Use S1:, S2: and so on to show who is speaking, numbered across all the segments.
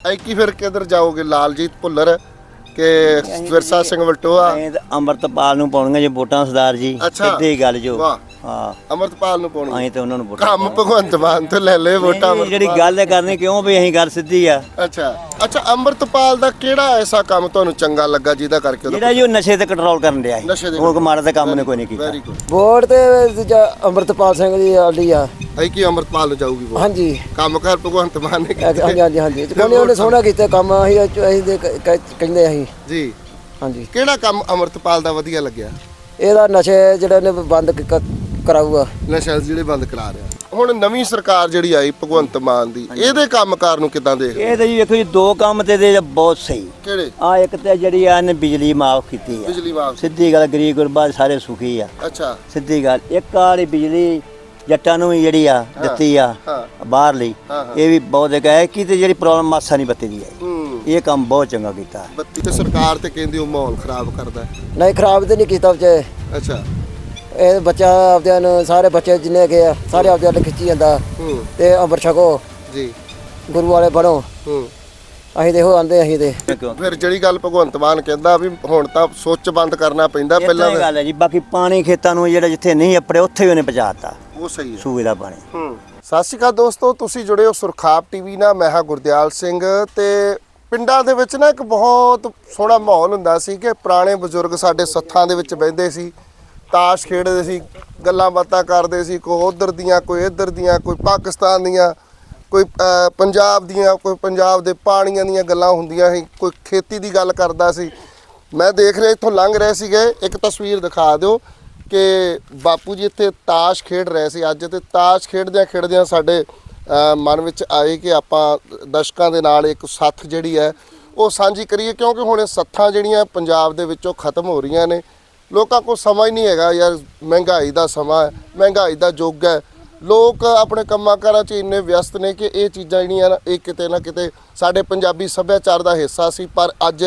S1: ਐਕੀ ਫਿਰ ਕਿੱਧਰ ਜਾਓਗੇ ਲਾਲਜੀਤ ਭੁੱਲਰ ਕਿ ਵਿਰਸਾ ਸਿੰਘ ਵਲਟੋਆ
S2: ਤਾਂ ਅੰਮ੍ਰਿਤਪਾਲ ਨੂੰ ਪਾਉਣਗੇ ਜੇ ਵੋਟਾਂ ਸਰਦਾਰ ਜੀ
S1: ਅੱਛਾ।
S2: ਸਿੱਧੀ ਗੱਲ ਜੋ
S1: ਵਾਹ।
S2: ਹਾਂ।
S1: ਅਮਰਤਪਾਲ ਨੂੰ ਪਾਉਣੀ।
S2: ਅਸੀਂ ਤਾਂ ਉਹਨਾਂ ਨੂੰ ਵੋਟਾਂ
S1: ਕੰਮ ਭਗਵੰਤ ਮਾਨ ਤੋਂ ਲੈ ਲੈ ਵੋਟਾਂ
S2: ਨਹੀਂ, ਜਿਹੜੀ
S1: ਅਮਰਤਪਾਲ।
S2: ਗੱਲ ਕਰਨੀ ਕਿਉਂ ਵੀ ਅਸੀਂ ਗੱਲ ਸਿੱਧੀ ਆ?
S1: ਅੱਛਾ। ਅੱਛਾ ਅਮਰਤਪਾਲ ਦਾ ਕਿਹੜਾ ਐਸਾ ਕੰਮ ਤੁਹਾਨੂੰ ਚੰਗਾ ਲੱਗਾ ਜਿਹਦਾ ਕਰਕੇ ਉਹਦਾ
S2: ਜਿਹੜਾ ਜੋ ਨਸ਼ੇ ਤੇ ਕੰਟਰੋਲ ਕਰਨ ਡਿਆ
S1: ਨਸ਼ੇ
S2: ਸੀ ਉਹ ਮਾੜਾ ਤਾਂ ਕੰਮ ਨੇ ਕੋਈ ਨਹੀਂ ਕੀਤਾ।
S1: ਵੈਰੀ ਗੁੱਡ
S3: ਵੋਟ ਤੇ ਦੂਜਾ ਅੰਮ੍ਰਿਤਪਾਲ ਸਿੰਘ ਦੀ ਆਲੀ ਆ।
S1: ਐ ਕੀ ਅਮਰਤਪਾਲ ਨੂੰ ਜਾਊਗੀ ਵੋਟ?
S3: ਹਾਂਜੀ।
S1: ਕੰਮ ਕਰ ਭਗਵੰਤ ਮਾਨ ਨੇ
S3: ਹਾਂਜੀ
S1: ਕੀਤੇ।
S3: ਹਾਂਜੀ ਹਾਂਜੀ ਉਹਨੇ ਉਹਨੇ ਸੋਹਣਾ ਕੀਤਾ ਕੰਮ। ਅਸੀਂ ਅਸੀਂ ਦੇ ਕ- ਕ- ਕਹਿੰਦੇ ਅਸੀਂ।
S1: ਜੀ।
S3: ਹਾਂਜੀ।
S1: ਕਿਹੜਾ ਕੰਮ ਅਮਰਤਪਾਲ ਦਾ ਵਧੀਆ ਲੱਗਿਆ?
S3: ਇਹਦਾ ਨਸ਼ੇ ਜਿਹੜੇ ਨੇ ਬੰਦ ਕ- ਕ- ਕਰਾਊਗਾ।
S1: ਨਸ਼ਾ ਜਿਹੜੇ ਬੰਦ ਕਰਾ ਰਿਹਾ। ਹੁਣ ਨਵੀਂ ਸਰਕਾਰ ਜਿਹੜੀ ਆਈ ਭਗਵੰਤ ਮਾਨ ਦੀ ਇਹਦੇ ਕੰਮਕਾਰ ਨੂੰ ਕਿਦਾਂ ਦੇਖ
S2: ਇਹ ਤਾਂ ਜੀ ਵੇਖੋ ਜੀ ਦੋ ਕੰਮ ਤੇ ਦੇ ਬਹੁਤ ਸਹੀ।
S1: ਕਿਹੜੇ?
S2: ਆ ਇੱਕ ਤੇ ਜਿਹੜੀ ਆ ਨੇ ਬਿਜਲੀ ਮਾਫ ਕੀਤੀ ਆ।
S1: ਬਿਜਲੀ ਵਾਪਸ
S2: ਸਿੱਧੀ ਗੱਲ ਗਰੀਬ ਗੁਰਬਾ ਸਾਰੇ ਸੁਖੀ ਆ।
S1: ਅੱਛਾ।
S2: ਸਿੱਧੀ ਗੱਲ ਇੱਕ ਵਾਲੀ ਬਿਜਲੀ ਜੱਟਾਂ ਨੂੰ ਵੀ ਜਿਹੜੀ ਆ ਦਿੱਤੀ ਆ
S1: ਹਾਂ, ਹਾਂ।
S2: ਇਹ ਵੀ ਬਹੁਤ ਹੈ ਕਿ ਤੇ ਜਿਹੜੀ ਪ੍ਰੋਬਲਮ ਮਾਸਾ ਨਹੀਂ ਬੱਤੀ ਦੀ ਹੂੰ। ਇਹ ਕੰਮ ਬਹੁਤ ਚੰਗਾ ਕੀਤਾ।
S1: ਬੱਤੀ ਤੇ ਸਰਕਾਰ ਤੇ ਕਹਿੰਦੀ ਉਹ ਮਾਹੌਲ ਖਰਾਬ ਕਰਦਾ। ਹੈ।
S3: ਨਹੀਂ ਖਰਾਬ ਤੇ ਨਹੀਂ ਕੀਤਾ ਵਿਚੇ
S1: ਅੱਛਾ।
S3: ਇਹ ਬੱਚਾ ਆਪਦਿਆਂ ਨੂੰ ਸਾਰੇ ਬੱਚੇ ਜਿੰਨੇ ਗਏ ਆ ਸਾਰੇ ਆਪਦੇ ਵੱਲ ਖਿੱਚੀ ਜਾਂਦਾ।
S1: ਹੂੰ।
S3: ਤੇ ਅੰਮ੍ਰਿਤ ਛਕੋ।
S1: ਜੀ।
S3: ਗੁਰੂ ਵਾਲੇ ਬਣੋ।
S1: ਹੂੰ।
S3: ਅਸੀਂ ਦੇਖੋ ਆਂਦੇ ਅਸੀਂ ਤੇ।
S1: ਫਿਰ ਜਿਹੜੀ ਗੱਲ ਭਗਵੰਤ ਮਾਨ ਕਹਿੰਦਾ ਵੀ ਹੁਣ ਤਾਂ ਸੁੱਚ ਬੰਦ ਕਰਨਾ ਪੈਂਦਾ
S2: ਪਹਿਲਾਂ ਗੱਲ ਹੈ ਜੀ ਬਾਕੀ ਪਾਣੀ ਖੇਤਾਂ ਨੂੰ ਜਿਹੜਾ ਜਿੱਥੇ ਨਹੀਂ ਅਪੜੇ ਉੱਥੇ ਵੀ ਉਹਨੇ ਪਹੁੰਚਾਤਾ।
S1: ਉਹ ਸਹੀ ਹੈ।
S2: ਸੂਏ ਦਾ ਪਾਣੀ।
S1: ਹੂੰ। ਸਤਿ ਸ਼੍ਰੀ ਅਕਾਲ ਦੋਸਤੋ ਤੁਸੀਂ ਜੁੜੇ ਹੋ ਸੁਰਖਾਬ ਟੀਵੀ ਨਾਲ ਮੈਂ ਹਾਂ ਗੁਰਦਿਆਲ ਸਿੰਘ। ਤੇ ਪਿੰਡਾਂ ਦੇ ਵਿੱਚ ਨਾ ਇੱਕ ਬਹੁਤ ਸੋਹਣਾ ਮਾਹੌਲ ਹੁੰਦਾ ਸੀ ਕਿ ਪੁਰਾਣੇ ਬਜ਼ੁਰਗ ਸਾਡੇ ਸੱਥਾਂ ਦੇ ਵਿੱਚ ਬਹਿੰਦੇ ਸੀ। ਤਾਸ਼ ਖੇਡਦੇ ਸੀ, ਗੱਲਾਂ ਬਾਤਾਂ ਕਰਦੇ ਸੀ, ਕੋਈ ਉਧਰ ਦੀਆਂ, ਕੋਈ ਇੱਧਰ ਦੀਆਂ, ਕੋਈ ਪਾਕਿਸਤਾਨ ਦੀਆਂ, ਕੋਈ ਪੰਜਾਬ ਦੀਆਂ, ਕੋਈ ਪੰਜਾਬ ਦੇ ਪਾਣੀਆਂ ਦੀਆਂ ਗੱਲਾਂ ਹੁੰਦੀਆਂ ਸੀ, ਕੋਈ ਖੇਤੀ ਦੀ ਗੱਲ ਕਰਦਾ ਸੀ। ਮੈਂ ਦੇਖ ਰਿਹਾ, ਇੱਥੋਂ ਲੰਘ ਰਹੇ ਸੀਗੇ, ਇੱਕ ਤਸਵੀਰ ਦਿਖਾ ਦਿਓ ਕਿ ਬਾਪੂ ਜੀ ਇੱਥੇ ਤਾਸ਼ ਖੇਡ ਰਹੇ ਸੀ। ਅੱਜ ਤੇ ਤਾਸ਼ ਖੇਡਦਿਆਂ ਖੇਡਦਿਆਂ ਸਾਡੇ ਮਨ ਵਿੱਚ ਆਏ ਕਿ ਆਪਾਂ ਦਰਸ਼ਕਾਂ ਦੇ ਨਾਲ ਇੱਕ ਸੱਥ ਜਿਹੜੀ ਹੈ, ਉਹ ਸਾਂਝੀ ਕਰੀਏ, ਕਿਉਂਕਿ ਹੁਣ ਇਹ ਸੱਥਾਂ ਜਿਹੜੀਆਂ ਪੰਜਾਬ ਦੇ ਵਿੱਚੋਂ ਖਤਮ ਹੋ ਰਹੀਆਂ ਨੇ ਲੋਕਾਂ ਕੋਲ ਸਮਾਂ ਹੀ ਨਹੀਂ ਹੈਗਾ ਯਾਰ, ਮਹਿੰਗਾਈ ਦਾ ਸਮਾਂ ਹੈ, ਮਹਿੰਗਾਈ ਦਾ ਯੁੱਗ ਹੈ। ਲੋਕ ਆਪਣੇ ਕੰਮਾਂ ਕਾਰਾਂ 'ਚ ਇੰਨੇ ਵਿਅਸਤ ਨੇ ਕਿ ਇਹ ਚੀਜ਼ਾਂ ਜਿਹੜੀਆਂ ਨਾ, ਇਹ ਕਿਤੇ ਨਾ ਕਿਤੇ ਸਾਡੇ ਪੰਜਾਬੀ ਸੱਭਿਆਚਾਰ ਦਾ ਹਿੱਸਾ ਸੀ, ਪਰ ਅੱਜ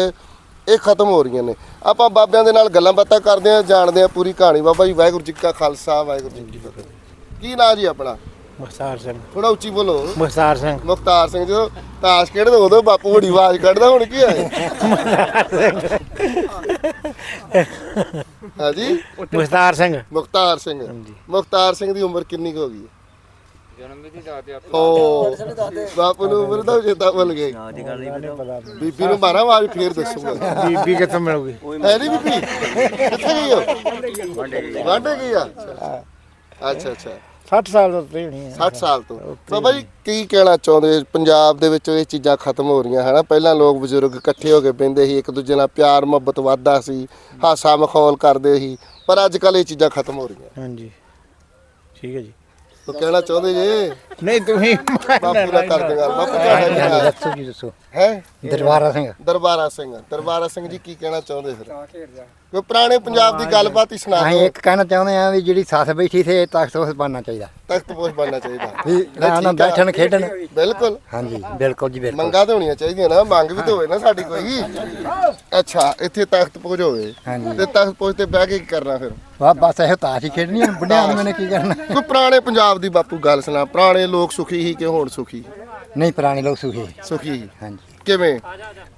S1: ਇਹ ਖਤਮ ਹੋ ਰਹੀਆਂ ਨੇ। ਆਪਾਂ ਬਾਬਿਆਂ ਦੇ ਨਾਲ ਗੱਲਾਂ ਬਾਤਾਂ ਕਰਦੇ ਆਂ ਜਾਣਦੇ ਆਂ ਪੂਰੀ ਕਹਾਣੀ। ਬਾਬਾ ਜੀ, ਵਾਹਿਗੁਰੂ ਜੀ ਕਾ ਖਾਲਸਾ, ਵਾਹਿਗੁਰੂ ਜੀ ਕੀ ਫਤਿਹ। ਕੀ ਨਾਂ ਜੀ ਆਪਣਾ?
S4: ਮੁਖਤਾਰ ਸਿੰਘ।
S1: ਥੋੜਾ ਉੱਚੀ ਬੋਲੋ।
S4: ਮੁਖਤਾਰ ਸਿੰਘ।
S1: ਮੁਖਤਾਰ ਸਿੰਘ ਜਦੋਂ ਤਾਸ਼ ਖੇਡਦੇ ਉਦੋਂ ਬਾਪੂ ਬੜੀ ਆਵਾਜ਼ ਕੱਢਦਾ ਹੁਣ ਕੀ ਹੈ ਹਾਂਜੀ?
S4: ਮੁਖਤਾਰ ਸਿੰਘ।
S1: ਮੁਖਤਾਰ ਸਿੰਘ। ਮੁਖਤਾਰ ਸਿੰਘ ਦੀ ਉਮਰ ਕਿੰਨੀ ਕੁ ਹੋ ਗਈ? ਜਨਮ ਦੀ ਦਾਤੇ ਓ ਬਾਪੂ ਨੂੰ ਉਮਰ ਦਾ ਚੇਤਾ ਭੁੱਲ ਗਏ ਬੀਬੀ ਨੂੰ ਮਾਰਾ ਆਵਾਜ਼ ਫੇਰ ਦੱਸੂਗਾ।
S4: ਬੀਬੀ ਕਿੱਥੋਂ ਮਿਲੂਗੀ?
S1: ਹੈ ਨਹੀਂ ਬੀਬੀ? ਕਿੱਥੇ ਗਈ ਹੋ ਵਾਂਡੇ ਗਈ। ਆ? ਅੱਛਾ ਅੱਛਾ।
S4: 60 ਸਾਲ ਤੋਂ ਉੱਤੇ ਹੋਣੀ ਹੈ
S1: 60 ਸਾਲ ਤੋਂ। ਬਾਬਾ ਜੀ ਕੀ ਕਹਿਣਾ ਚਾਹੁੰਦੇ ਪੰਜਾਬ ਦੇ ਵਿੱਚ ਇਹ ਚੀਜ਼ਾਂ ਖਤਮ ਹੋ ਰਹੀਆਂ ਹਨਾ? ਪਹਿਲਾਂ ਲੋਕ ਬਜ਼ੁਰਗ ਇਕੱਠੇ ਹੋ ਕੇ ਬਹਿੰਦੇ ਸੀ ਇੱਕ ਦੂਜੇ ਨਾਲ ਪਿਆਰ ਮੁਹੱਬਤ ਵੱਧਦਾ ਸੀ ਹਾਸਾ ਮਖੌਲ ਕਰਦੇ ਸੀ ਪਰ ਅੱਜ ਕੱਲ ਇਹ ਚੀਜ਼ਾਂ ਖਤਮ ਹੋ ਰਹੀਆਂ।
S4: ਹਾਂਜੀ। ਠੀਕ ਹੈ ਜੀ।
S1: ਉਹ ਕਹਿਣਾ ਚਾਹੁੰਦੇ ਜੇ?
S4: ਨਹੀਂ ਤੁਸੀਂ
S1: ਬਾਪੂ ਨਾਲ ਕਰਦੇ ਗੱਲ ਬਾਪੂ ਤੁਹਾਡਾ ਕੀ ਹਾਲ ਹੈ
S4: ਦੱਸੋ ਜੀ ਦੱਸੋ।
S1: ਹੈ?
S4: ਦਰਬਾਰਾ ਸਿੰਘ।
S1: ਦਰਬਾਰਾ ਸਿੰਘ ਦਰਬਾਰਾ ਸਿੰਘ ਜੀ ਕੀ ਕਹਿਣਾ ਚਾਹੁੰਦੇ ਫਿਰ? ਕੋਈ ਪੁਰਾਣੇ ਪੰਜਾਬ ਦੀ ਗੱਲਬਾਤ ਹੀ ਸੁਣਾ
S5: ਅਸੀਂ
S1: ਦਿਓ।
S5: ਇੱਕ ਕਹਿਣਾ ਚਾਹੁੰਦੇ ਆ ਵੀ ਜਿਹੜੀ ਸੱਸ ਬੈਠੀ ਸੀ ਇਹ ਤਖਤ ਉਸ ਬਣਨਾ ਚਾਹੀਦਾ।
S1: ਤਖਤ ਪੋਸ਼ ਬਣਨਾ ਚਾਹੀਦਾ।
S5: ਵੀ ਨਾ ਨਾ
S1: ਠੀਕ ਆ।
S5: ਬੈਠਣ ਖੇਡਣ।
S1: ਬਿਲਕੁਲ।
S5: ਹਾਂਜੀ ਬਿਲਕੁਲ ਜੀ ਬਿਲਕੁਲ।
S1: ਮੰਗਾ ਤੇ ਹੋਣੀਆਂ ਚਾਹੀਦੀਆਂ ਨਾ ਮੰਗ ਵੀ ਤਾਂ ਹੋਵੇ ਨਾ ਸਾਡੀ ਕੋਈ। ਅੱਛਾ ਇੱਥੇ ਤਖਤ ਪੋਜ ਹੋਵੇ।
S5: ਹਾਂਜੀ।
S1: ਤੇ ਤਖਤ ਪੋਜ ਤੇ ਬਹਿ ਕੇ ਕੀ ਕਰਨਾ ਫਿਰ?
S5: ਵਾ ਬਸ ਇਹੋ ਤਾਸ਼ ਹੀ ਖੇਡਣੀ ਬੁੱਢਿਆਂ ਨੂੰ ਮੈਨੇ ਕੀ ਕਰਨਾ?
S1: ਕੋਈ ਪੁਰਾਣੇ ਪੰਜਾਬ ਦੀ ਬਾਪੂ ਗੱਲ ਸੁਣਾ ਪੁਰਾਣੇ ਲੋਕ ਸੁਖੀ ਸੀ ਕਿ ਹੁਣ ਸੁਖੀ?
S5: ਨਹੀਂ ਪੁਰਾਣੇ ਲੋਕ ਸੁਖੀ
S1: ਸੁਖੀ? ਸੀ
S5: ਹਾਂਜੀ।
S1: ਕਿਵੇਂ?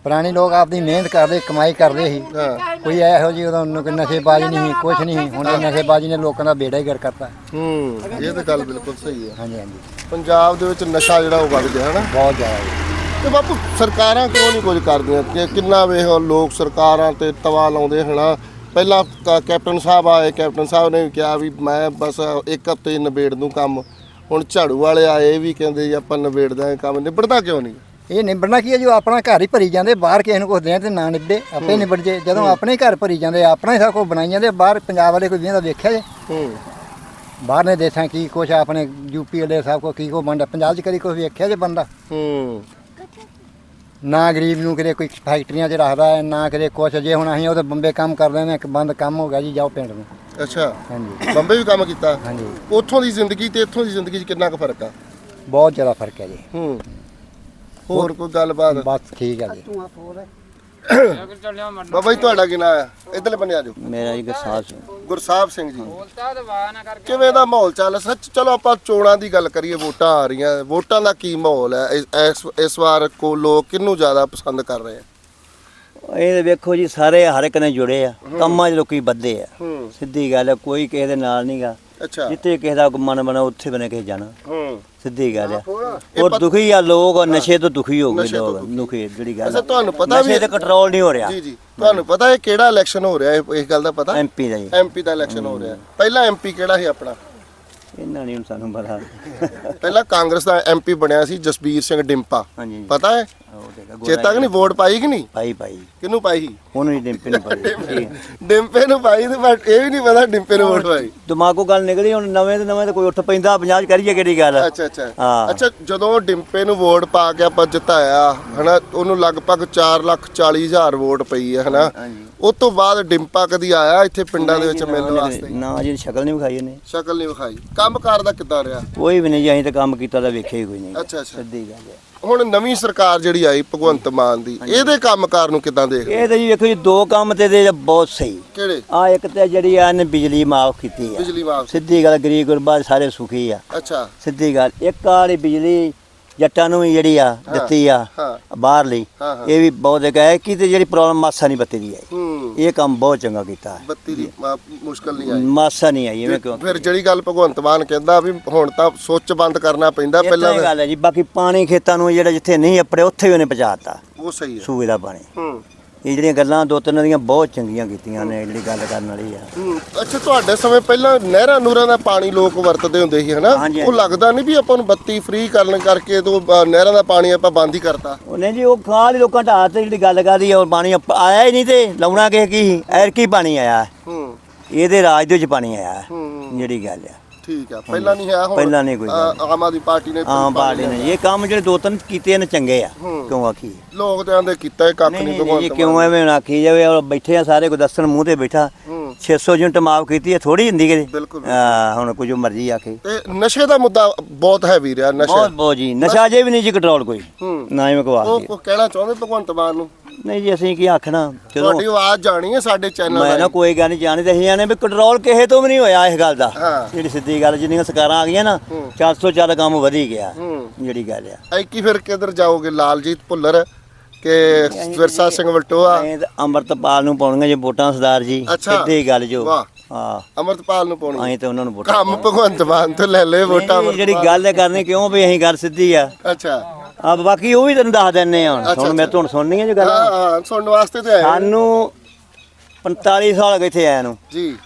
S5: ਪੁਰਾਣੇ ਲੋਕ ਆਪਦੀ ਮਿਹਨਤ ਕਰਦੇ ਕਮਾਈ ਕਰਦੇ ਸੀ।
S1: ਹਾਂ।
S5: ਕੋਈ ਇਹੋ ਜਿਹੀ ਉਦੋਂ ਨੂੰ ਨਸ਼ੇਬਾਜ਼ੀ ਨਹੀਂ ਸੀ, ਕੁਛ ਨਹੀਂ ਸੀ। ਹੁਣ ਤਾਂ ਨਸ਼ੇਬਾਜ਼ੀ ਨੇ ਲੋਕਾਂ ਦਾ ਬੇੜਾ ਹੀ ਗਰ ਕਰਤਾ।
S1: ਹੂੰ ਇਹ ਤਾਂ ਗੱਲ ਬਿਲਕੁਲ ਸਹੀ ਹੈ।
S5: ਹਾਂਜੀ ਹਾਂਜੀ।
S1: ਪੰਜਾਬ ਦੇ ਵਿੱਚ ਨਸ਼ਾ ਜਿਹੜਾ ਉਹ ਵੱਧ ਗਿਆ ਹਨਾ?
S5: ਬਹੁਤ ਜ਼ਿਆਦਾ। ਜੀ।
S1: ਤੇ ਬਾਪੂ ਸਰਕਾਰਾਂ ਕਿਉਂ ਨਹੀਂ ਕੁਝ ਕਰਦੀਆਂ? ਕਿ ਕਿੰਨਾ ਵੇਖ ਲੋਕ ਸਰਕਾਰਾਂ ਤੇ ਤਵਾ ਲਾਉਂਦੇ ਹਨਾ ਪਹਿਲਾਂ ਕ- ਕੈਪਟਨ ਸਾਹਿਬ ਆਏ ਕੈਪਟਨ ਸਾਹਿਬ ਨੇ ਕਿਹਾ ਵੀ ਮੈਂ ਬਸ ਇੱਕ ਹਫ਼ਤੇ 'ਚ ਨਿਬੇੜ ਦੂੰ ਕੰਮ। ਹੁਣ ਝਾੜੂ ਵਾਲੇ ਆਏ ਵੀ ਕਹਿੰਦੇ ਜੀ ਆਪਾਂ ਨਿਬੇੜ ਦਾਂਗੇ ਕੰਮ ਨਿਬੜਦਾ ਕਿਉਂ ਨਹੀਂ?
S5: ਇਹ ਨਿਬੜਨਾ ਕੀ ਹੈ ਜੋ? ਆਪਣਾ ਘਰ ਹੀ ਭਰੀ ਜਾਂਦੇ ਬਾਹਰ ਕਿਸੇ ਨੂੰ ਕੁਛ ਦੇਣ ਤੇ ਨਾ ਨਿਬੜੇ ਆਪੇ ਨਿਬੜ ਜੇ। ਜਦੋਂ ਆਪਣੇ ਘਰ ਭਰੀ ਜਾਂਦੇ ਆਪਣਾ ਹੀ ਸਭ ਕੁਝ ਬਣਾਈ ਜਾਂਦੇ ਬਾਹਰ ਪੰਜਾਬ ਵਾਲੇ ਕੋਈ ਵੇਂਦਾ ਵੇਖਿਆ ਜੇ?
S1: ਹੂੰ।
S5: ਬਾਹਰਲੇ ਦੇਸ਼ਾਂ ਕੀ ਕੁਛ ਆਪਣੇ ਯੂਪੀ ਵਾਲੇ ਸਭ ਕੋ ਕੀ ਕੋ ਬੰਦਾ ਪੰਜਾਬ 'ਚ ਕਦੀ ਕੁਛ ਵੇਖਿਆ ਜੇ ਬੰਦਾ?
S1: ਹੂੰ।
S5: ਨਾ ਗਰੀਬ ਨੂੰ ਕਿਤੇ ਕੋਈ ਫੈਕਟਰੀਆਂ 'ਚ ਰੱਖਦਾ ਹੈ ਨਾ ਕਿਤੇ ਕੁਛ ਜੇ ਹੁਣ ਅਸੀਂ ਉਹਦੇ ਬੰਬੇ ਕੰਮ ਕਰਦੇ ਨੇ ਇੱਕ ਬੰਦ ਕੰਮ ਹੋ ਗਿਆ ਜੀ ਜਾਓ ਪਿੰਡ ਨੂੰ।
S1: ਅੱਛਾ।
S5: ਹਾਂਜੀ।
S1: ਬੰਬੇ ਵੀ ਕੰਮ ਕੀਤਾ?
S5: ਹਾਂਜੀ।
S1: ਉੱਥੋਂ ਦੀ ਜ਼ਿੰਦਗੀ ਤੇ ਇੱਥੋਂ ਦੀ ਜ਼ਿੰਦਗੀ 'ਚ ਕਿੰਨਾ ਕੁ ਫ਼ਰਕ ਆ?
S5: ਬਹੁਤ ਜ਼ਿਆਦਾ ਫ਼ਰਕ ਹੈ ਜੀ।
S1: ਹੂੰ। ਹੋਰ ਕੋਈ ਗੱਲਬਾਤ?
S5: ਬਸ ਠੀਕ ਹੈ ਜੀ।
S1: ਬਾਬਾ ਜੀ ਤੁਹਾਡਾ ਕੀ ਨਾਮ ਹੈ ਇਧਰਲੇ ਬੰਨੇ ਆ ਜਾਓ।
S2: ਮੇਰਾ ਜੀ ਗਸਾਸ
S1: ਗੁਰਸਾਹਿਬ ਸਿੰਘ ਜੀ। ਕਿਵੇਂ ਦਾ ਮਾਹੌਲ ਚੱਲ ਸੱਚ ਚਲੋ ਆਪਾਂ ਚੋਣਾਂ ਦੀ ਗੱਲ ਕਰੀਏ ਵੋਟਾਂ ਆ ਰਹੀਆਂ। ਵੋਟਾਂ ਦਾ ਕੀ ਮਾਹੌਲ ਹੈ ਇਸ- ਇਸ ਵਾਰ ਕੋ ਲੋਕ ਕਿਹਨੂੰ ਜ਼ਿਆਦਾ ਪਸੰਦ ਕਰ ਰਹੇ ਆ?
S2: ਇਹ ਵੇਖੋ ਜੀ ਸਾਰੇ ਹਰ ਇੱਕ ਨਾਲ ਜੁੜੇ ਆ। ਕੰਮਾਂ 'ਚ ਲੋਕੀ ਬੱਦੇ ਆ।
S1: ਹੂੰ।
S2: ਸਿੱਧੀ ਗੱਲ ਹੈ ਕੋਈ ਕਿਸੇ ਦੇ ਨਾਲ ਨਹੀਂਗਾ
S1: ਅੱਛਾ।
S2: ਜਿੱਥੇ ਕਿਸੇ ਦਾ ਮਨ ਬਣਾ ਉੱਥੇ ਬਣੇ ਕਿਸੇ ਜਾਣਾ।
S1: ਹੂੰ।
S2: ਸਿੱਧੀ ਗੱਲ ਆ। ਔਰ ਦੁਖੀ ਆ ਲੋਕ ਨਸ਼ੇ ਤੋਂ ਦੁਖੀ ਹੋ ਗਏ ਲੋਕ
S1: ਦੁਖੀ।
S2: ਜਿਹੜੀ ਗੱਲ
S1: ਅੱਛਾ ਤੁਹਾਨੂੰ ਪਤਾ ਵੀ
S2: ਨਸ਼ੇ ਤੇ ਕੰਟਰੋਲ ਨਹੀਂ ਹੋ ਰਿਹਾ।
S1: ਜੀ ਜੀ। ਤੁਹਾਨੂੰ ਪਤਾ ਹੈ ਕਿਹੜਾ ਇਲੈਕਸ਼ਨ ਹੋ ਰਿਹਾ ਇਸ ਗੱਲ ਦਾ ਪਤਾ?
S2: ਐਮਪੀ ਦਾ ਜੀ
S1: ਐਮਪੀ ਦਾ ਇਲੈਕਸ਼ਨ ਹੋ ਰਿਹਾ। ਪਹਿਲਾ ਐਮਪੀ ਕਿਹੜਾ ਸੀ ਆਪਣਾ?
S2: ਇਹਨਾਂ ਨਹੀਂ ਹੁਣ ਸਾਨੂੰ ਪਤਾ।
S1: ਪਹਿਲਾਂ ਕਾਂਗਰਸ ਦਾ ਐਮਪੀ ਬਣਿਆ ਸੀ ਜਸਬੀਰ ਸਿੰਘ ਡਿੰਪਾ।
S2: ਹਾਂਜੀ।
S1: ਪਤਾ ਹੈ?
S2: ਉਹ ਦੇਖਾ
S1: ਚੇਤਾ ਕਿ ਨਹੀਂ ਵੋਟ ਪਾਈ ਕਿ ਨਹੀਂ?
S2: ਪਾਈ ਪਾਈ।
S1: ਕਿਹਨੂੰ ਪਾਈ
S2: ਉਹਨੂੰ ਹੀ ਡਿੰਪੀ ਨੂੰ ਪਾਈ।
S1: ਡਿੰਪੇ ਨੂੰ ਪਾਈ ਤੇ ਬਟ ਇਹ ਵੀ ਨਹੀਂ ਪਤਾ ਡਿੰਪੇ ਨੂੰ ਵੋਟ ਪਾਈ।
S2: ਦਿਮਾਗੋਂ ਗੱਲ ਨਿਕਲੀ ਹੁਣ ਨਵੇਂ ਤੇ ਨਵੇਂ ਤੇ ਕੋਈ ਉੱਠ ਪੈਂਦਾ ਪੰਜਾਬ 'ਚ ਕਰੀਏ ਕਿਹੜੀ ਗੱਲ?
S1: ਅੱਛਾ ਅੱਛਾ।
S2: ਹਾਂ।
S1: ਅੱਛਾ ਜਦੋਂ ਡਿੰਪੇ ਨੂੰ ਵੋਟ ਪਾ ਕੇ ਆਪਾਂ ਜਿਤਾਇਆ ਹਨਾ ਉਹਨੂੰ ਲਗਭਗ 4 ਲੱਖ 40 ਹਜ਼ਾਰ ਵੋਟ ਪਈ ਹੈ ਹਨਾ। ਉਸ ਤੋਂ ਬਾਅਦ ਡਿੰਪਾ ਕਦੀ ਆਇਆ ਇੱਥੇ ਪਿੰਡਾਂ ਦੇ ਵਿੱਚ ਮਿਲਣ ਵਾਸਤੇ?
S2: ਨਾ ਜੀ ਸ਼ਕਲ ਨਹੀਂ ਵਿਖਾਈ ਉਹਨੇ।
S1: ਸ਼ਕਲ ਨਹੀਂ ਵਿਖਾਈ। ਕੰਮਕਾਰ ਦਾ ਕਿੱਦਾਂ ਰਿਹਾ?
S2: ਕੋਈ ਵੀ ਨਹੀਂ ਜੀ ਅਸੀਂ ਤਾਂ ਕੰਮ ਕੀਤਾ ਤਾਂ ਵੇਖਿਆ ਹੀ ਕੋਈ ਨਹੀਂ।
S1: ਅੱਛਾ ਅੱਛਾ।
S2: ਸਿੱਧੀ ਗੱਲ ਹੈ।
S1: ਹੁਣ ਨਵੀਂ ਸਰਕਾਰ ਜਿਹੜੀ ਆਈ ਭਗਵੰਤ ਮਾਨ ਦੀ ਇਹਦੇ ਕੰਮਕਾਰ ਨੂੰ ਕਿੱਦਾਂ ਦੇਖ
S2: ਇਹ ਤਾਂ ਜੀ ਵੇਖੋ ਜੀ ਦੋ ਕੰਮ ਤੇ ਦੇ ਬਹੁਤ ਸਹੀ।
S1: ਕਿਹੜੇ?
S2: ਆ ਇੱਕ ਤੇ ਜਿਹੜੀ ਆ ਇਹਨੇ ਬਿਜਲੀ ਮਾਫ ਕੀਤੀ ਆ।
S1: ਬਿਜਲੀ ਵਾਪਸ
S2: ਸਿੱਧੀ ਗੱਲ ਗਰੀਬ ਗੁਰਬਾ ਸਾਰੇ ਸੁਖੀ ਆ।
S1: ਅੱਛਾ।
S2: ਸਿੱਧੀ ਗੱਲ ਇੱਕ ਵਾਲੀ ਬਿਜਲੀ ਜੱਟਾਂ ਨੂੰ ਵੀ ਜਿਹੜੀ ਆ ਦਿੱਤੀ ਆ
S1: ਹਾਂ, ਹਾਂ।
S2: ਇਹ ਵੀ ਬਹੁਤ ਹੈ ਕਿ ਤੇ ਜਿਹੜੀ ਪ੍ਰੋਬਲਮ ਮਾਸਾ ਨਹੀਂ ਬੱਤੀ ਦੀ ਆਈ। ਇਹ ਕੰਮ ਬਹੁਤ ਚੰਗਾ ਕੀਤਾ ਹੈ।
S1: ਬੱਤੀ ਦੀ ਮੁਸ਼ਕਲ ਨਹੀਂ ਆਈ।
S2: ਮਾਸਾ ਨਹੀਂ ਆਈ ਐਵੇਂ ਕਿਉਂ?
S1: ਫਿਰ ਜਿਹੜੀ ਗੱਲ ਭਗਵੰਤ ਮਾਨ ਕਹਿੰਦਾ ਵੀ ਹੁਣ ਤਾਂ ਸੁੱਚ ਬੰਦ ਕਰਨਾ ਪੈਂਦਾ
S2: ਪਹਿਲਾਂ
S1: ਪਹਿਲਾਂ
S2: ਇਹ ਗੱਲ ਹੈ ਜੀ ਬਾਕੀ ਪਾਣੀ ਖੇਤਾਂ ਨੂੰ ਜਿਹੜਾ ਜਿੱਥੇ ਨਹੀਂ ਅਪੜੇ ਉੱਥੇ ਵੀ ਉਹਨੇ ਪਹੁੰਚਾਤਾ
S1: ਉਹ ਸਹੀ ਹੈ।
S2: ਸੂਏ ਦਾ ਪਾਣੀ।
S1: ਹੂੰ।
S2: ਇਹ ਜਿਹੜੀਆਂ ਗੱਲਾਂ ਦੋ ਤਿੰਨ ਦੀਆਂ ਬਹੁਤ ਚੰਗੀਆਂ ਕੀਤੀਆਂ ਨੇ ਜਿਹੜੀ ਗੱਲ ਕਰਨ ਵਾਲੀ ਆ।
S1: ਹੂੰ ਅੱਛਾ ਤੁਹਾਡੇ ਸਮੇਂ ਪਹਿਲਾਂ ਨਹਿਰਾਂ ਨੂਰਾਂ ਦਾ ਪਾਣੀ ਲੋਕ ਵਰਤਦੇ ਹੁੰਦੇ ਸੀ ਹਨਾ?
S2: ਹਾਂਜੀ,
S1: ਉਹ
S2: ਹਾਂਜੀ।
S1: ਲੱਗਦਾ ਨਹੀਂ ਵੀ ਆਪਾਂ ਨੂੰ ਬੱਤੀ ਫ੍ਰੀ ਕਰਨ ਕਰਕੇ ਤੋਂ ਅ, ਨਹਿਰਾਂ ਦਾ ਪਾਣੀ ਆਪਾਂ ਬੰਦ ਹੀ ਕਰਤਾ?
S2: ਉਹਨੇ ਜੀ ਉਹ ਖਾਲ ਹੀ ਲੋਕਾਂ ਢਾਹ ਤੇ ਜਿਹੜੀ ਗੱਲ ਕਰਦੀ ਆ ਉਹ ਪਾਣੀ ਅਪ- ਆਇਆ ਹੀ ਨਹੀਂ ਤੇ ਲਾਉਣਾ ਕਿਸੇ ਕੀ ਐਰ ਕੀ ਪਾਣੀ ਆਇਆ।
S1: ਹੂੰ।
S2: ਇਹਦੇ ਰਾਜ ਦੇ ਵਿੱਚ ਪਾਣੀ ਆਇਆ
S1: ਹੂੰ।
S2: ਜਿਹੜੀ ਗੱਲ ਆ।
S1: ਠੀਕ ਆ। ਪਹਿਲਾਂ ਨਹੀਂ ਹੈ ਹੁਣ
S2: ਪਹਿਲਾਂ ਨਹੀਂ ਕੋਈ ਗੱਲ।
S1: ਆਮ ਆਦਮੀ ਪਾਰਟੀ ਨੇ
S2: ਆਮ ਪਾਰਟੀ ਨੇ। ਇਹ ਕੰਮ ਜਿਹੜੇ ਦੋ ਤਿੰਨ ਕੀਤੇ ਨੇ ਚੰਗੇ ਆ।
S1: ਹੂੰ।
S2: ਕਿਉਂ ਆਖੀ
S1: ਲੋਕ ਤੇ ਆਂਦੇ ਕੀਤਾ ਇਹ ਕੱਖ
S2: ਨਹੀਂ
S1: ਨਹੀਂ ਭਗਵੰਤ
S2: ਕਿਉਂ ਐਵੇਂ ਆਖੀ ਜਾਵੇ? ਔਰ ਬੈਠੇ ਆ ਸਾਰੇ ਕੋ ਦੱਸਣ ਮੂੰਹ ਤੇ ਬੈਠਾ।
S1: ਹੂੰ।
S2: 600 ਯੂਨਿਟ ਮਾਫ ਕੀਤੀ ਹੈ ਥੋੜੀ ਹੁੰਦੀ ਕਿ
S1: ਬਿਲਕੁਲ।
S2: ਹੁਣ ਕੁਝ ਮਰਜ਼ੀ ਆਖੇ।
S1: ਤੇ ਨਸ਼ੇ ਦਾ ਮੁੱਦਾ ਬਹੁਤ ਹੈਵੀ ਰਿਹਾ ਨਸ਼ਾ।
S2: ਬਹੁਤ ਬਹੁਤ ਜੀ। ਨਸ਼ਾ ਜੇ ਵੀ ਨਹੀਂ ਜੀ ਕੰਟਰੋਲ ਕੋਈ।
S1: ਹੂੰ।
S2: ਨਾ ਹੀ ਮੈਂ ਕੋ
S1: ਉਹ ਕੋ ਕਹਿਣਾ ਚਾਹੁੰਦੇ ਭਗਵੰਤ ਮਾਨ ਨੂੰ?
S2: ਨਹੀਂ ਜੀ ਅਸੀਂ ਕੀ ਆਖਣਾ?
S1: ਤੁਹਾਡੀ ਆਵਾਜ਼ ਜਾਣੀ ਹੈ ਸਾਡੇ ਚੈਨਲ
S2: ਮੈਂ ਨਾ। ਕੋਈ ਗੱਲ ਨਹੀਂ ਜਾਣੀ ਤੇ ਅਸੀਂ ਵੀ ਕੰਟਰੋਲ ਕਿਸੇ ਤੋਂ ਵੀ ਨਹੀਂ ਹੋਇਆ ਇਸ ਗੱਲ ਦਾ।
S1: ਹਾਂ।
S2: ਜਿਹੜੀ ਸਿੱਧੀ ਗੱਲ ਜਿੰਨੀਆਂ ਸਰਕਾਰਾਂ ਆ ਗਈਆਂ ਨਾ
S1: ਹੂੰ।
S2: 400 ਚੱਲ ਕੰਮ ਵਧੀ ਗਿਆ
S1: ਹੂੰ।
S2: ਜਿਹੜੀ ਗੱਲ ਆ।
S1: ਐਕੀ ਫਿਰ ਕਿੱਧਰ ਜਾਓਗੇ ਲਾਲਜੀਤ ਭੁੱਲਰ ਕਿ ਵਿਰਸਾ ਸਿੰਘ ਵਲਟੋਆ?
S2: ਤਾਂ ਅੰਮ੍ਰਿਤਪਾਲ ਨੂੰ ਪਾਉਣਗੇ ਜੀ ਵੋਟਾਂ ਸਰਦਾਰ ਜੀ।
S1: ਅੱਛਾ।
S2: ਸਿੱਧੀ ਗੱਲ ਜੋ।
S1: ਵਾਹ।
S2: ਹਾਂ।
S1: ਅਮਰਤਪਾਲ ਨੂੰ ਪਾਉਣੀ।
S2: ਅਸੀਂ ਤਾਂ ਉਹਨਾਂ ਨੂੰ ਵੋਟਾਂ
S1: ਕੰਮ ਭਗਵੰਤ ਮਾਨ ਤੋਂ ਲੈ ਲੈ ਵੋਟਾਂ
S2: ਨਹੀਂ, ਜਿਹੜੀ ਗੱਲ ਕਰਨੀ ਕਿਉਂ ਵੀ ਅਸੀਂ ਗੱਲ ਸਿੱਧੀ ਆ?
S1: ਅੱਛਾ।
S2: ਆ ਬਾਕੀ ਉਹ ਵੀ ਤੈਨੂੰ ਦੱਸ ਦਿੰਨੇ ਆ ਹੁਣ।
S1: ਅੱਛਾ,
S2: ਹੁਣ ਮੈਂ। ਤੁਹਾਨੂੰ ਸੁਣਨੀ ਹੈ ਜੀ ਗੱਲ।
S1: ਹਾਂ ਹਾਂ ਸੁਣਨ ਵਾਸਤੇ ਤੇ ਆਏ ਹਾਂ।
S2: ਸਾਨੂੰ 45 ਸਾਲ ਹੋ ਗਏ ਇੱਥੇ ਆਇਆ ਨੂੰ।
S1: ਜੀ।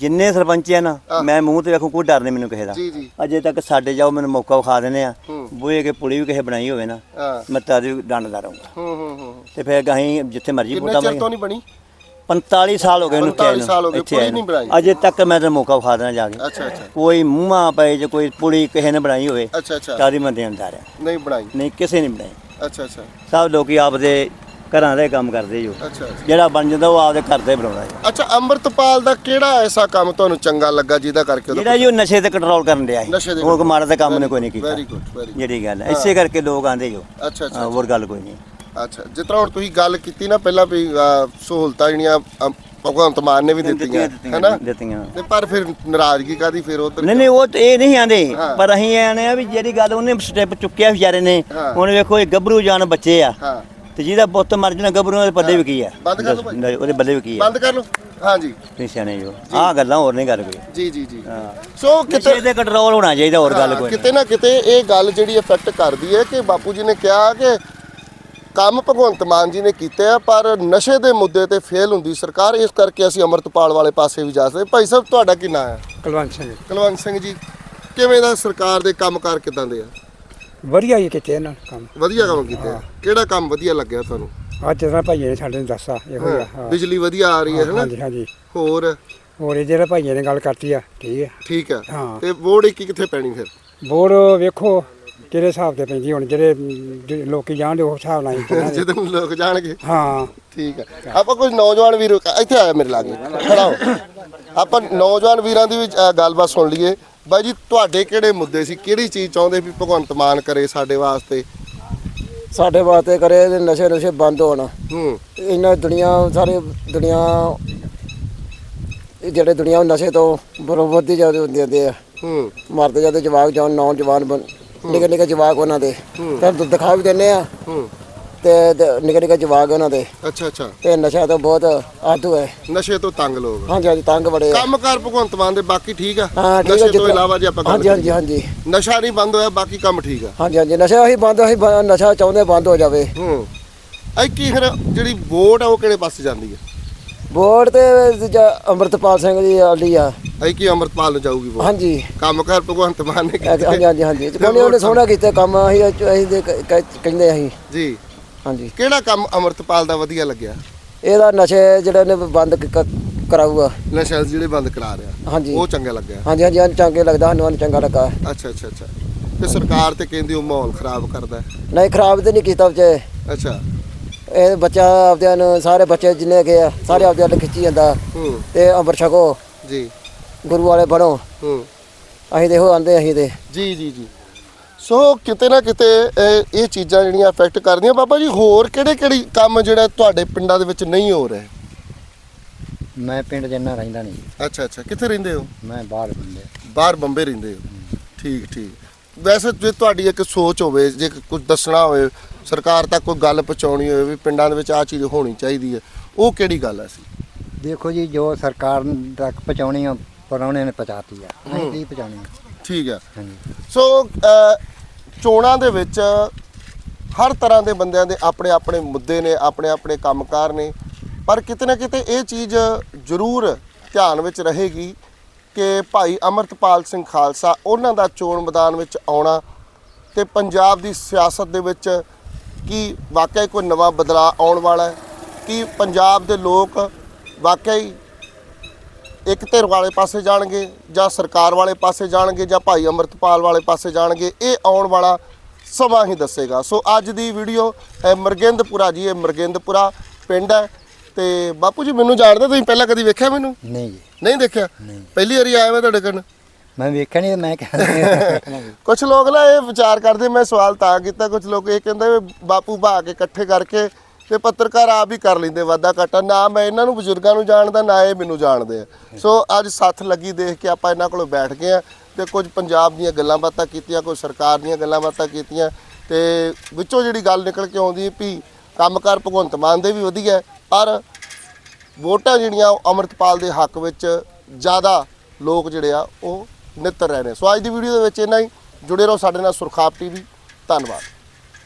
S2: ਜਿੰਨੇ ਸਰਪੰਚ ਆ ਨਾ
S1: ਹਾਂ।
S2: ਮੈਂ ਮੂੰਹ ਤੇ ਵੇਖੂ ਕੋਈ ਡਰ ਨਹੀਂ ਮੈਨੂੰ ਕਿਸੇ ਦਾ।
S1: ਜੀ ਜੀ।
S2: ਅਜੇ ਤੱਕ ਸਾਡੇ ਜਾਓ ਮੈਨੂੰ ਮੌਕਾ ਵਿਖਾ ਦਿੰਦੇ ਆ।
S1: ਹੂੰ।
S2: ਬੂਹੇ ਕੇ ਪੁਲੀ ਵੀ ਕਿਸੇ ਬਣਾਈ ਹੋਵੇ ਨਾ
S1: ਹਾਂ।
S2: ਮੈਂ ਤਾਂ ਵੀ ਡੰਡਦਾ ਰਹੂੰਗਾ
S1: ਹੂੰ ਹੂੰ ਹੂੰ।
S2: ਤੇ ਫਿਰ ਗਾਹੀਂ ਜਿੱਥੇ ਮਰਜ਼ੀ
S1: ਕਿੰਨੇ
S2: ਵੋਟਾਂ
S1: ਚਿਰ ਤੋਂ ਨਹੀਂ ਬਣੀ?
S2: 45 ਸਾਲ ਹੋ ਗਏ ਇਹਨੂੰ
S1: 45 ਸਾਲ ਹੋ ਗਏ,
S2: ਇੱਥੇ
S1: ਪੁਲੀ
S2: ਆਏ ਨੂੰ।
S1: ਨਹੀਂ ਬਣਾਈ।
S2: ਅਜੇ ਤੱਕ ਮੈਂ ਤਾਂ ਮੌਕਾ ਵਿਖਾ ਦੇਣਾ ਜਾ ਕੇ।
S1: ਅੱਛਾ ਅੱਛਾ।
S2: ਕੋਈ ਮੂੰਹਾਂ ਪਏ ਜੇ ਕੋਈ ਪੁਲੀ ਕਿਸੇ ਨੇ ਬਣਾਈ ਹੋਵੇ
S1: ਅੱਛਾ ਅੱਛਾ।
S2: ਤਾਂ ਦੀ ਮੈਂ ਦੇਣਦਾ ਰਿਹਾ।
S1: ਨਹੀਂ ਬਣਾਈ।
S2: ਨਹੀਂ ਕਿਸੇ ਨੇ ਬਣਾਈ।
S1: ਅੱਛਾ ਅੱਛਾ।
S2: ਸਭ ਲੋਕੀ ਆਪਦੇ ਘਰਾਂ ਦੇ ਕੰਮ ਕਰਦੇ ਜੋ।
S1: ਅੱਛਾ ਅੱਛਾ।
S2: ਜਿਹੜਾ ਬਣ ਜਾਂਦਾ ਉਹ ਆਪਦੇ ਘਰ ਦਾ ਬਣਾਉਂਦਾ ਜੀ।
S1: ਅੱਛਾ ਅੰਮ੍ਰਿਤਪਾਲ ਦਾ ਕਿਹੜਾ ਐਸਾ ਕੰਮ ਤੁਹਾਨੂੰ ਚੰਗਾ ਲੱਗਾ ਜਿਹਦਾ ਕਰਕੇ ਉਹਦਾ
S2: ਜਿਹੜਾ ਜੀ ਉਹ ਨਸ਼ੇ ਤੇ ਕੰਟਰੋਲ ਕਰਨ ਡਿਆ
S1: ਨਸ਼ੇ
S2: ਸੀ
S1: ਦੇ
S2: ਮਾੜਾ ਦਾ ਕੰਮ ਨੇ ਕੋਈ ਨਹੀਂ ਕੀਤਾ।
S1: ਵੈਰੀ ਗੁੱਡ ਵੈਰੀ
S2: ਜਿਹੜੀ ਗੱਲ ਹੈ। ਇਸੇ ਕਰਕੇ ਲੋਕ ਆਂਦੇ ਜੋ।
S1: ਅੱਛਾ ਅੱਛਾ।
S2: ਹੋਰ ਗੱਲ ਕੋਈ ਨਹੀਂ।
S1: ਅੱਛਾ ਜਿਸ ਤਰ੍ਹਾਂ ਹੁਣ ਤੁਸੀਂ ਗੱਲ ਕੀਤੀ ਨਾ ਪਹਿਲਾਂ ਵੀ ਅਹ, ਸਹੂਲਤਾਂ ਜਿਹੜੀਆਂ ਅਹ, ਭਗਵੰਤ ਮਾਨ ਨੇ ਵੀ ਦਿੱਤੀਆਂ ਹੈਨਾ?
S2: ਦਿੱਤੀਆਂ।
S1: ਤੇ ਪਰ ਫਿਰ ਨਾਰਾਜ਼ਗੀ ਕਾਦੀ ਫਿਰ ਉਧਰ
S2: ਨਹੀਂ ਨਹੀਂ ਉਹ ਤੇ ਇਹ ਨਹੀਂ ਆਂਦੇ।
S1: ਹਾਂ।
S2: ਪਰ ਅਸੀਂ ਆਨੇ ਆ ਵੀ ਜਿਹੜੀ ਗੱਲ ਉਹਨੇ ਸਟੈਪ ਚੁੱਕਿਆ ਵਿਚਾਰੇ ਨੇ
S1: ਹਾਂ।
S2: ਹੁਣ ਵੇਖੋ ਇਹ ਗੱਭਰੂ ਜਾਨ ਬੱਚੇ ਆ।
S1: ਹਾਂ।
S2: ਤੇ ਜਿਹਦਾ ਪੁੱਤ ਮਰ ਜਾਣਾ ਗੱਭਰੂ ਦੇ ਪੱਲੇ ਵੀ ਕੀ ਆ।
S1: ਬੰਦ ਕਰ ਦਿਓ ਭਾਈ।
S2: ਨਹੀਂ, ਉਹਦੇ ਬੱਲੇ ਵੀ ਕੀ ਆ।
S1: ਬੰਦ ਕਰ ਲਓ। ਹਾਂਜੀ
S2: ਤੁਸੀਂ ਸਿਆਣੇ ਜੋ। ਆਹ ਗੱਲਾਂ ਹੋਰ ਨਹੀਂ ਕਰ ਕੋਈ।
S1: ਜੀ ਜੀ ਜੀ।
S2: ਹਾਂ।
S1: ਸੋ
S2: ਕਿਤੇ
S1: ਕਿਤੇ
S2: ਤੇ ਕੰਟਰੋਲ ਹੋਣਾ ਚਾਹੀਦਾ ਹੋਰ ਗੱਲ
S1: ਹਾਂ,
S2: ਕੋਈ ਨਹੀਂ।
S1: ਕਿਤੇ ਨਾ ਕਿਤੇ ਇਹ ਗੱਲ ਜਿਹੜੀ ਇਫੈਕਟ ਕਰਦੀ ਹੈ ਕਿ ਬਾਪੂ ਜੀ ਨੇ ਕਿਹਾ ਕਿ ਕੰਮ ਭਗਵੰਤ ਮਾਨ ਜੀ ਨੇ ਕੀਤੇ ਆ ਪਰ ਨਸ਼ੇ ਦੇ ਮੁੱਦੇ ਤੇ ਫੇਲ ਹੁੰਦੀ ਸਰਕਾਰ ਇਸ ਕਰਕੇ ਅਸੀਂ ਅਮਰਤਪਾਲ ਵਾਲੇ ਪਾਸੇ ਵੀ ਜਾ ਸਕਦੇ। ਭਾਈ ਸਾਹਿਬ ਤੁਹਾਡਾ ਕੀ ਨਾਂ ਹੈ?
S4: ਕੁਲਵੰਤ ਸਿੰਘ
S1: ਕੁਲਵੰਤ ਸਿੰਘ ਜੀ ਕਿਵੇਂ ਦਾ ਸਰਕਾਰ ਦੇ ਕੰਮਕਾਰ ਕਿਦਾਂ ਦੇ ਆ?
S4: ਵਧੀਆ ਹੀ ਕੀਤੇ ਇਹਨਾਂ ਨੇ ਕੰਮ।
S1: ਵਧੀਆ ਕੰਮ ਕੀਤੇ ਆ। ਕਿਹੜਾ ਕੰਮ ਵਧੀਆ ਲੱਗਿਆ ਤੁਹਾਨੂੰ?
S4: ਅੱਜ ਜਿਹੜਾ ਭਾਈਏ ਨੇ ਸਾਡੇ ਨੂੰ ਦੱਸਾ ਇਹੋ ਜਿਹਾ ਹਾਂ।
S1: ਬਿਜਲੀ ਵਧੀਆ ਆ ਰਹੀ ਹੈ ਹੈਨਾ?
S4: ਹਾਂਜੀ ਹਾਂਜੀ।
S1: ਹੋਰ?
S4: ਹੋਰ ਇਹ ਜਿਹੜਾ ਭਾਈਏ ਨੇ ਗੱਲ ਕਰਤੀ ਆ ਠੀਕ ਹੈ
S1: ਠੀਕ ਹੈ
S4: ਹਾਂ।
S1: ਤੇ ਵੋਟ ਇੱਕ ਕਿੱਥੇ ਪੈਣੀ ਫਿਰ?
S4: ਬੋਰ ਵੇਖੋ ਕਿਹੜੇ ਹਿਸਾਬ ਤੇ ਪੈਂਦੀ ਹੁਣ ਜਿਹੜੇ ਲੋਕੀ ਜਾਣਦੇ ਉਸ ਹਿਸਾਬ ਨਾਲ ਹੀ ਚੱਲਾਂਗੇ।
S1: ਜਦੋਂ ਲੋਕ ਜਾਣਗੇ।
S4: ਹਾਂ।
S1: ਠੀਕ ਹੈ ਆਪਾਂ ਕੋਈ ਨੌਜਵਾਨ ਵੀਰ ਇੱਥੇ ਆਇਆ ਮੇਰੇ ਲਾਗੇ। ਖੜਾ ਹੋ। ਆਪਾਂ ਨੌਜਵਾਨ ਵੀਰਾਂ ਦੀ ਵੀ ਅ, ਗੱਲਬਾਤ ਸੁਣ ਲਈਏ। ਬਾਈ ਜੀ ਤੁਹਾਡੇ ਕਿਹੜੇ ਮੁੱਦੇ ਸੀ? ਕਿਹੜੀ ਚੀਜ਼ ਚਾਹੁੰਦੇ ਵੀ ਭਗਵੰਤ ਮਾਨ ਕਰੇ ਸਾਡੇ ਵਾਸਤੇ?
S3: ਸਾਡੇ ਵਾਸਤੇ ਕਰੇ ਤੇ ਨਸ਼ੇ ਨੁਸ਼ੇ ਬੰਦ ਹੋਣ।
S1: ਹੂੰ।
S3: ਇਹਨਾਂ ਦੁਨੀਆ ਸਾਰੇ ਦੁਨੀਆ ਇਹ ਜਿਹੜੇ ਦੁਨੀਆ ਉਹ ਨਸ਼ੇ ਤੋਂ ਬਰੋਬਰ ਦੀ ਜਾਂਦੇ ਹੁੰਦੇ ਆ।
S1: ਹੂੰ।
S3: ਮਰਦੇ ਜਾਂਦੇ ਜਵਾਕ ਜਾਨ ਨੌਜਵਾਨ ਬਣ ਨਿੱਕੇ ਨਿੱਕੇ ਜਵਾਕ ਉਹਨਾਂ ਦੇ। ਤਾਂ ਦਿਖਾ ਵੀ ਦਿੰਦੇ ਆ। ਤੇ ਨਿੱਕੇ ਨਿੱਕੇ ਜਵਾਕ ਉਹਨਾਂ ਦੇ।
S1: ਅੱਛਾ ਅੱਛਾ।
S3: ਤੇ ਨਸ਼ਾ ਤੋਂ ਬਹੁਤ ਆਦੂ ਹੈ।
S1: ਨਸ਼ੇ ਤੋਂ ਤੰਗ ਲੋਕ।
S3: ਹਾਂਜੀ ਹਾਂਜੀ ਤੰਗ ਬੜੇ ਆ।
S1: ਕੰਮ ਕਰ ਭਗਵੰਤ ਮਾਨ ਦੇ ਬਾਕੀ ਠੀਕ ਆ।
S3: ਹਾਂ ਠੀਕ
S1: ਨਸ਼ੇ ਤੋਂ
S3: ਜਿੱਦਾਂ-
S1: ਇਲਾਵਾ ਜੇ ਆਪਾਂ ਗੱਲ
S3: ਹਾਂਜੀ ਹਾਂਜੀ
S1: ਕਰੀਏ।
S3: ਹਾਂਜੀ
S1: ਨਸ਼ਾ ਨਹੀਂ ਬੰਦ ਹੋਇਆ ਬਾਕੀ ਕੰਮ ਠੀਕ ਆ।
S3: ਹਾਂਜੀ ਹਾਂਜੀ ਨਸ਼ਾ ਹੀ ਬੰਦ ਹੀ ਨਸ਼ਾ ਚਾਹੁੰਦੇ ਬੰਦ ਹੋ ਜਾਵੇ।
S1: ਹੂੰ। ਐ ਕੀ ਫਿਰ ਜਿਹੜੀ ਵੋਟ ਆ ਉਹ ਕਿਹੜੇ ਪਾਸੇ ਜਾਂਦੀ ਹੈ
S3: ਵੋਟ ਤੇ ਅੰਮ੍ਰਿਤਪਾਲ ਸਿੰਘ ਜੀ ਆਲੀ ਆ।
S1: ਐ ਕੀ ਅਮਰਪਾਲ ਨੂੰ ਜਾਊਗੀ ਵੋਟ?
S3: ਹਾਂਜੀ।
S1: ਕੰਮ ਕਰ ਭਗਵੰਤ ਮਾਨ ਨੇ
S3: ਹਾਂਜੀ
S1: ਕੀਤੇ।
S3: ਹਾਂਜੀ ਹਾਂਜੀ ਉਹਨੇ ਉਹਨੇ ਸੋਹਣਾ ਕੀਤਾ ਕੰਮ ਅਸੀਂ ਅਸੀਂ ਦੇ ਕ- ਕ- ਕਹਿੰਦੇ ਅਸੀਂ।
S1: ਜੀ।
S3: ਹਾਂਜੀ।
S1: ਕਿਹੜਾ ਕੰਮ ਅਮਰਤਪਾਲ ਦਾ ਵਧੀਆ ਲੱਗਿਆ?
S3: ਇਹਦਾ ਨਸ਼ੇ ਜਿਹੜੇ ਨੇ ਬੰਦ ਕ- ਕ- ਕਰਾਊਗਾ।
S1: ਨਸ਼ਾ ਜਿਹੜੇ ਬੰਦ ਕਰਾ ਰਿਹਾ।
S3: ਹਾਂਜੀ।
S1: ਉਹ ਚੰਗਾ ਲੱਗਿਆ।
S3: ਹਾਂਜੀ ਹਾਂਜੀ ਸਾਨੂੰ ਚੰਗੇ ਲੱਗਦਾ ਸਾਨੂੰ ਸਾਨੂੰ ਚੰਗਾ ਲੱਗਾ।
S1: ਅੱਛਾ ਅੱਛਾ ਅੱਛਾ। ਤੇ ਸਰਕਾਰ ਤੇ ਕਹਿੰਦੀ ਉਹ ਮਾਹੌਲ ਖਰਾਬ ਕਰਦਾ। ਹੈ।
S3: ਨਹੀਂ ਖਰਾਬ ਤੇ ਨਹੀਂ ਕੀਤਾ ਵਿਚੇ
S1: ਅੱਛਾ।
S3: ਇਹ ਬੱਚਾ ਆਪਦਿਆਂ ਨੂੰ ਸਾਰੇ ਬੱਚੇ ਜਿੰਨੇ ਹੈਗੇ ਆ ਸਾਰੇ ਆਪਦੇ ਵੱਲ ਖਿੱਚੀ ਜਾਂਦਾ।
S1: ਹੂੰ।
S3: ਤੇ ਅੰਮ੍ਰਿਤ ਛਕੋ।
S1: ਜੀ।
S3: ਗੁਰੂ ਵਾਲੇ ਬਣੋ।
S1: ਹੂੰ।
S3: ਅਸੀਂ ਦੇਖੋ ਆਂਦੇ ਅਸੀਂ ਤੇ।
S1: ਜੀ ਜੀ ਜੀ। ਸੋ ਕਿਤੇ ਨਾ ਕਿਤੇ ਇਹ ਇਹ ਚੀਜ਼ਾਂ ਜਿਹੜੀਆਂ ਅਫੈਕਟ ਕਰਦੀਆਂ। ਬਾਬਾ ਜੀ ਹੋਰ ਕਿਹੜੇ ਕਿਹੜੇ ਕੰਮ ਜਿਹੜਾ ਤੁਹਾਡੇ ਪਿੰਡਾਂ ਦੇ ਵਿੱਚ ਨਹੀਂ ਹੋ ਰਹੇ?
S5: ਮੈਂ ਪਿੰਡ ਜੰਨਾ ਰਹਿੰਦਾ ਨਹੀਂ।
S1: ਅੱਛਾ ਅੱਛਾ। ਕਿੱਥੇ ਰਹਿੰਦੇ ਹੋ?
S5: ਮੈਂ ਬਾਹਰ ਬੰਦੇ।
S1: ਬਾਹਰ ਬੰਬੇ ਰਹਿੰਦੇ ਹੋ। ਠੀਕ ਠੀਕ। ਵੈਸੇ ਜੇ ਤੁਹਾਡੀ ਇੱਕ ਸੋਚ ਹੋਵੇ ਜੇ ਕੁਝ ਦੱਸਣਾ ਹੋਵੇ ਸਰਕਾਰ ਤੱਕ ਕੋਈ ਗੱਲ ਪਹੁੰਚਾਉਣੀ ਹੋਵੇ ਵੀ ਪਿੰਡਾਂ ਦੇ ਵਿੱਚ ਆ ਚੀਜ਼ ਹੋਣੀ ਚਾਹੀਦੀ ਹੈ ਉਹ ਕਿਹੜੀ ਗੱਲ ਹੈ ਸੀ?
S5: ਦੇਖੋ ਜੀ ਜੋ ਸਰਕਾਰ ਤੱਕ ਪਹੁੰਚਾਉਣੀ ਆ ਪਰੌਣੇ ਨੇ ਪਹੁੰਚਾਤੀ ਆ। ਅਸੀਂ ਕੀ ਪਹੁੰਚਾਉਣੀ। ਆ
S1: ਠੀਕ ਹੈ।
S5: ਹਾਂਜੀ।
S1: ਸੋ ਅ, ਚੋਣਾਂ ਦੇ ਵਿੱਚ ਹਰ ਤਰ੍ਹਾਂ ਦੇ ਬੰਦਿਆਂ ਦੇ ਆਪਣੇ ਆਪਣੇ ਮੁੱਦੇ ਨੇ ਆਪਣੇ ਆਪਣੇ ਕੰਮਕਾਰ ਨੇ ਪਰ ਕਿਤੇ ਨਾ ਕਿਤੇ ਇਹ ਚੀਜ਼ ਜ਼ਰੂਰ ਧਿਆਨ ਵਿੱਚ ਰਹੇਗੀ ਕਿ ਭਾਈ ਅਮਰਤਪਾਲ ਸਿੰਘ ਖਾਲਸਾ ਉਹਨਾਂ ਦਾ ਚੋਣ ਮੈਦਾਨ ਵਿੱਚ ਆਉਣਾ ਤੇ ਪੰਜਾਬ ਦੀ ਸਿਆਸਤ ਦੇ ਵਿੱਚ ਕੀ ਵਾਕਿਆ ਹੀ ਕੋਈ ਨਵਾਂ ਬਦਲਾਅ ਆਉਣ ਵਾਲਾ ਹੈ? ਕੀ ਪੰਜਾਬ ਦੇ ਲੋਕ ਵਾਕਿਆ ਹੀ ਇੱਕ ਧਿਰ ਵਾਲੇ ਪਾਸੇ ਜਾਣਗੇ ਜਾਂ ਸਰਕਾਰ ਵਾਲੇ ਪਾਸੇ ਜਾਣਗੇ ਜਾਂ ਭਾਈ ਅਮਰਤਪਾਲ ਵਾਲੇ ਪਾਸੇ ਜਾਣਗੇ? ਇਹ ਆਉਣ ਵਾਲਾ ਸਮਾਂ ਹੀ ਦੱਸੇਗਾ। ਸੋ ਅੱਜ ਦੀ ਵੀਡੀਓ ਅਹ, ਮਰਗਿੰਦਪੁਰਾ ਜੀ ਇਹ ਮਰਗਿੰਦਪੁਰਾ ਪਿੰਡ ਹੈ ਤੇ ਬਾਪੂ ਜੀ ਮੈਨੂੰ ਜਾਣਦੇ ਤੁਸੀਂ? ਪਹਿਲਾਂ ਕਦੀ ਵੇਖਿਆ ਮੈਨੂੰ?
S5: ਨਹੀਂ ਜੀ।
S1: ਨਹੀਂ ਦੇਖਿਆ? ਪਹਿਲੀ ਵਾਰੀ ਆਇਆ ਮੈਂ ਤੁਹਾਡੇ ਕੋਲ
S5: ਮੈਂ ਵੇਖਿਆ ਨਹੀਂ ਮੈਂ ਕਹਿੰਦਾ
S1: ਕੁਝ ਲੋਕ ਨਾ ਇਹ ਵਿਚਾਰ ਕਰਦੇ, ਮੈਂ ਸਵਾਲ ਤਾਂ ਕੀਤਾ ਕੁਝ ਲੋਕ ਇਹ ਕਹਿੰਦੇ ਵੀ ਬਾਪੂ ਭਾ ਕੇ ਇਕੱਠੇ ਕਰਕੇ ਤੇ ਪੱਤਰਕਾਰ ਆਪ ਹੀ ਕਰ ਲੈਂਦੇ ਵਾਦਾ ਘਾਟਾ। ਨਾ ਮੈਂ ਇਹਨਾਂ ਨੂੰ ਬਜ਼ੁਰਗਾਂ ਨੂੰ ਜਾਣਦਾ, ਨਾ ਇਹ ਮੈਨੂੰ ਜਾਣਦੇ ਆ। ਸੋ ਅੱਜ ਸੱਥ ਲੱਗੀ ਦੇਖ ਕੇ ਆਪਾਂ ਇਹਨਾਂ ਕੋਲੋਂ ਬੈਠ ਗਏ ਆ ਤੇ ਕੁਝ ਪੰਜਾਬ ਦੀਆਂ ਗੱਲਾਂ ਬਾਤਾਂ ਕੀਤੀਆਂ, ਕੁਝ ਸਰਕਾਰ ਦੀਆਂ ਗੱਲਾਂ ਬਾਤਾਂ ਕੀਤੀਆਂ ਤੇ ਵਿੱਚੋਂ ਜਿਹੜੀ ਗੱਲ ਨਿਕਲ ਕੇ ਆਉਂਦੀ ਹੈ ਵੀ ਕੰਮਕਾਰ ਭਗਵੰਤ ਮਾਨ ਦੇ ਵੀ ਵਧੀਆ, ਪਰ ਵੋਟਾਂ ਜਿਹੜੀਆਂ ਉਹ ਅਮਰਤਪਾਲ ਦੇ ਹੱਕ ਵਿੱਚ ਜ਼ਿਆਦਾ ਲੋਕ ਜਿਹੜੇ ਆ, ਉਹ ਨਿੱਤਰ ਰਹੇ ਨੇ ਸੋ ਅੱਜ ਦੀ ਵੀਡੀਓ ਦੇ ਵਿੱਚ ਇੰਨਾ ਹੀ। ਜੁੜੇ ਰਹੋ ਸਾਡੇ ਨਾਲ ਸੁਰਖਾਪ ਟੀਵੀ ਧੰਨਵਾਦ।